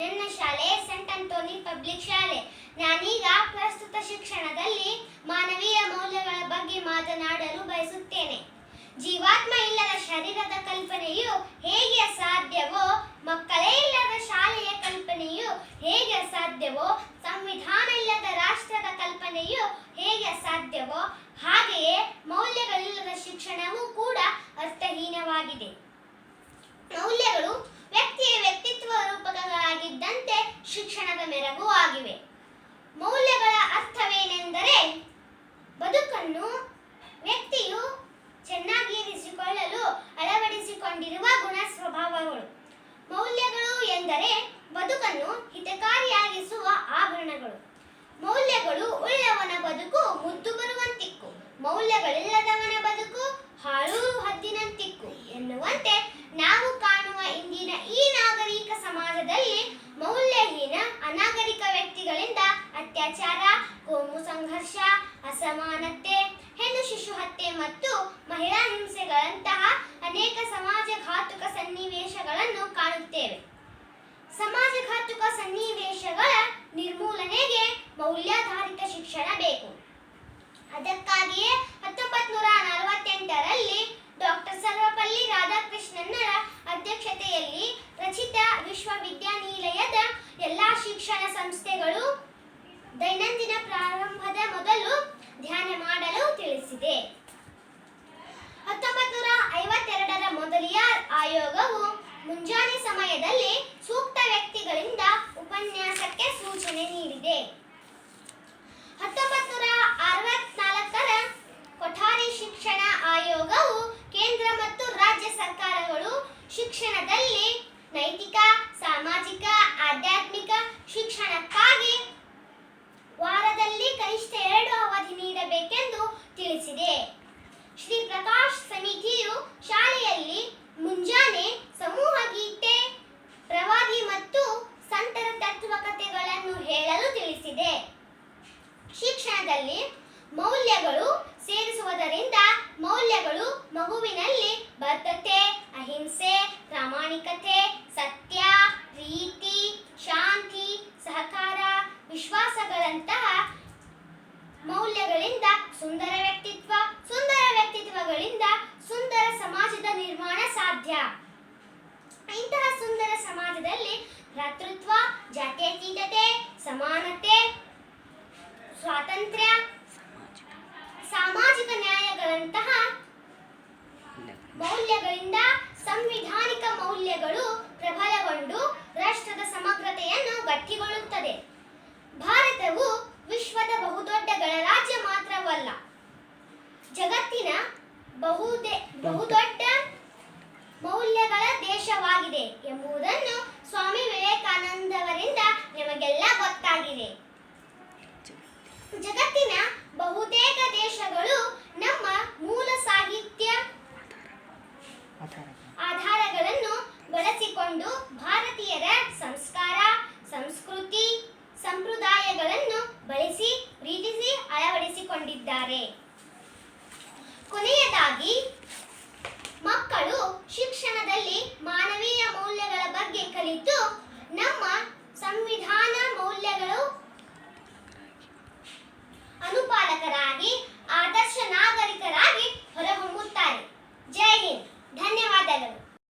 ನನ್ನ ಶಾಲೆ scent Antony public ಶಾಲೆ. ನಾನೀಗ ಪ್ರಸ್ತುತ ಶಿಕ್ಷಣದಲ್ಲಿ ಮಾನವೀಯ ಮೌಲ್ಯಗಳ ಬಗ್ಗೆ ಮಾತನಾಡಲು ಬಯಸುತ್ತೇನೆ. ಜೀವಾತ್ಮ ಇಲ್ಲದ ಶರೀರದ ಕಲ್ಪನೆಯು ಹೇಗೆ ಸಾಧ್ಯವೋ ಮಕ್ಕಳೇ ಇಲ್ಲದ ಶಾಲೆಯ ಕಲ್ಪನೆಯು ಹೇಗೆ ಸಾಧ್ಯವೋ ಸಂವಿಧಾನ ಇಲ್ಲದ ರಾಷ್ಟ್ರದ ಕಲ್ಪನೆಯು ಹೇಗೆ ಸಾಧ್ಯವೋ ಹಾಗೆಯೇ ಮೌಲ್ಯಗಳಿಲ್ಲದ ಶಿಕ್ಷಣವೂ ಕೂಡ ಅರ್ಥಹೀನವಾಗಿದೆ. ಬದುಕನ್ನು ಹಿತಕಾರಿಯಾಗಿಸುವ ಆಭರಣಗಳು. ಮೌಲ್ಯಗಳು ಉಳ್ಳವನ ಬದುಕು ಮುದ್ದು ಬರುವಂತಿಕ್ಕು. ಮೌಲ್ಯಗಳಿಲ್ಲದವನ ಬದುಕು ಹಾಳು ಹದ್ದಿನಂತಿಕ್ಕು. ಎನ್ನುವಂತೆ ನಾವು ಕಾಣುವ ಇಂದಿನ ಈ ನಾಗರಿಕ ಸಮಾಜದಲ್ಲಿ ಮೌಲ್ಯಹೀನ ಅನಾಗರಿಕ ವ್ಯಕ್ತಿಗಳಿಂದ ಅತ್ಯಾಚಾರ, ಕೋಮು ಸಂಘರ್ಷ, ಅಸಮಾನತೆ, ಹೆಣ್ಣು ಶಿಶು ಹತ್ಯೆ ಮತ್ತು ಮಹಿಳಾ ಹಿಂಸೆಗಳಂತಹ ಸಮಾಜಘಾತುಕ ಸನ್ನಿವೇಶಗಳ ನಿರ್ಮೂಲನೆಗೆ ಮೌಲ್ಯಾಧಾರಿತ ಶಿಕ್ಷಣ ಬೇಕು. ಅದಕ್ಕಾಗಿಯೇ ಹತ್ತೊಂಬತ್ತು ನೂರ ನಲವತ್ತೆಂಟರಲ್ಲಿ ಡಾಕ್ಟರ್ ಸರ್ವಪಲ್ಲಿ ರಾಧಾಕೃಷ್ಣನ್ನರ ಅಧ್ಯಕ್ಷತೆಯಲ್ಲಿ ರಚಿತ ವಿಶ್ವವಿದ್ಯಾನಿಲಯದ ಎಲ್ಲಾ ಶಿಕ್ಷಣ ಸಂಸ್ಥೆಗಳು ದೈನಂದಿನ ಪ್ರಾರಂಭದ ಮೊದಲು ಧ್ಯಾನ ಮಾಡಲು ತಿಳಿಸಿದೆ. ಹತ್ತೊಂಬತ್ತು ನೂರ ಐವತ್ತೆರಡರ ಮೊದಲಿಯ ಆಯೋಗವು ಮುಂಜಾನೆ ಸಮಯದಲ್ಲಿ ಸೂಕ್ತ ವ್ಯಕ್ತಿಗಳಿಂದ ಉಪನ್ಯಾಸಕ್ಕೆ ಸೂಚನೆ ನೀಡಿದೆ ಹತ್ತೊಂಬತ್ತು ನೂರ ಅರವತ್ನಾಲ್ಕರ ಕೊಠಾರಿ ಶಿಕ್ಷಣ ಆಯೋಗವು ಕೇಂದ್ರ ಮತ್ತು ರಾಜ್ಯ ಸರ್ಕಾರಗಳು ಶಿಕ್ಷಣದಲ್ಲಿ ನೈತಿಕ, ಸಾಮಾಜಿಕ, ಆಧ್ಯಾತ್ಮಿಕ ಶಿಕ್ಷಣಕ್ಕಾಗಿ ವಾರದಲ್ಲಿ ಕನಿಷ್ಠ ಎರಡು ಅವಧಿ ನೀಡಬೇಕೆಂದು ತಿಳಿಸಿದೆ. ಶ್ರೀ ಪ್ರಕಾಶ್ ಸಮಿತಿಯು ಶಾಲೆಯಲ್ಲಿ ಮುಂಜಾನೆ ಸಮೂಹ ಗೀತೆ, ಪ್ರವಾದಿ ಮತ್ತು ಸಂತರ ತತ್ವ ಕಥೆಗಳನ್ನು ಹೇಳಲು ತಿಳಿಸಿದೆ. ಶಿಕ್ಷಣದಲ್ಲಿ ಮೌಲ್ಯಗಳು ಸೇರಿಸುವುದರಿಂದ ಮೌಲ್ಯಗಳು ಮಗುವಿನಲ್ಲಿ ಬದ್ಧತೆ ಅಹಿಂಸೆ ಪ್ರಾಮಾಣಿಕತೆ, ಸತ್ಯ, ರೀತಿ, ಶಾಂತಿ, ಸಹಕಾರ, ವಿಶ್ವಾಸಗಳಂತಹ ಮೌಲ್ಯಗಳಿಂದ ಸುಂದರ ವ್ಯಕ್ತಿತ್ವ, ಸುಂದರ ವ್ಯಕ್ತಿತ್ವಗಳಿಂದ ಸುಂದರ ಸಮಾಜದ ನಿರ್ಮಾಣ ಸಾಧ್ಯ. ಇಂತಹ ಸುಂದರ ಸಮಾಜದಲ್ಲಿ ಭ್ರಾತೃತ್ವ, ಜಾತ್ಯತೀತತೆ, ಸಮಾನತೆ, ಸ್ವಾತಂತ್ರ್ಯ, ಸಾಮಾಜಿಕ ನ್ಯಾಯಗಳಂತಹ ಮೌಲ್ಯಗಳಿಂದ ಮೌಲ್ಯಗಳ ದೇಶವಾಗಿದೆ ಎಂಬುದನ್ನು ಸ್ವಾಮಿ ವಿವೇಕಾನಂದವರಿಂದ ನಿಮಗೆಲ್ಲ ಗೊತ್ತಾಗಿದೆ. ಜಗತ್ತಿನ ಬಹುತೇಕ ದೇಶಗಳು ನಮ್ಮ ಮೂಲ ಸಾಹಿತ್ಯ ಆಧಾರಗಳನ್ನು ಬಳಸಿಕೊಂಡು ಭಾರತೀಯರ ಸಂಸ್ಕಾರ, ಸಂಸ್ಕೃತಿ, ಸಂಪ್ರದಾಯಗಳನ್ನು ಬಳಸಿ ಪ್ರೀತಿಸಿ ಅಳವಡಿಸಿಕೊಂಡಿದ್ದಾರೆ. ಕೊನೆಯದಾಗಿ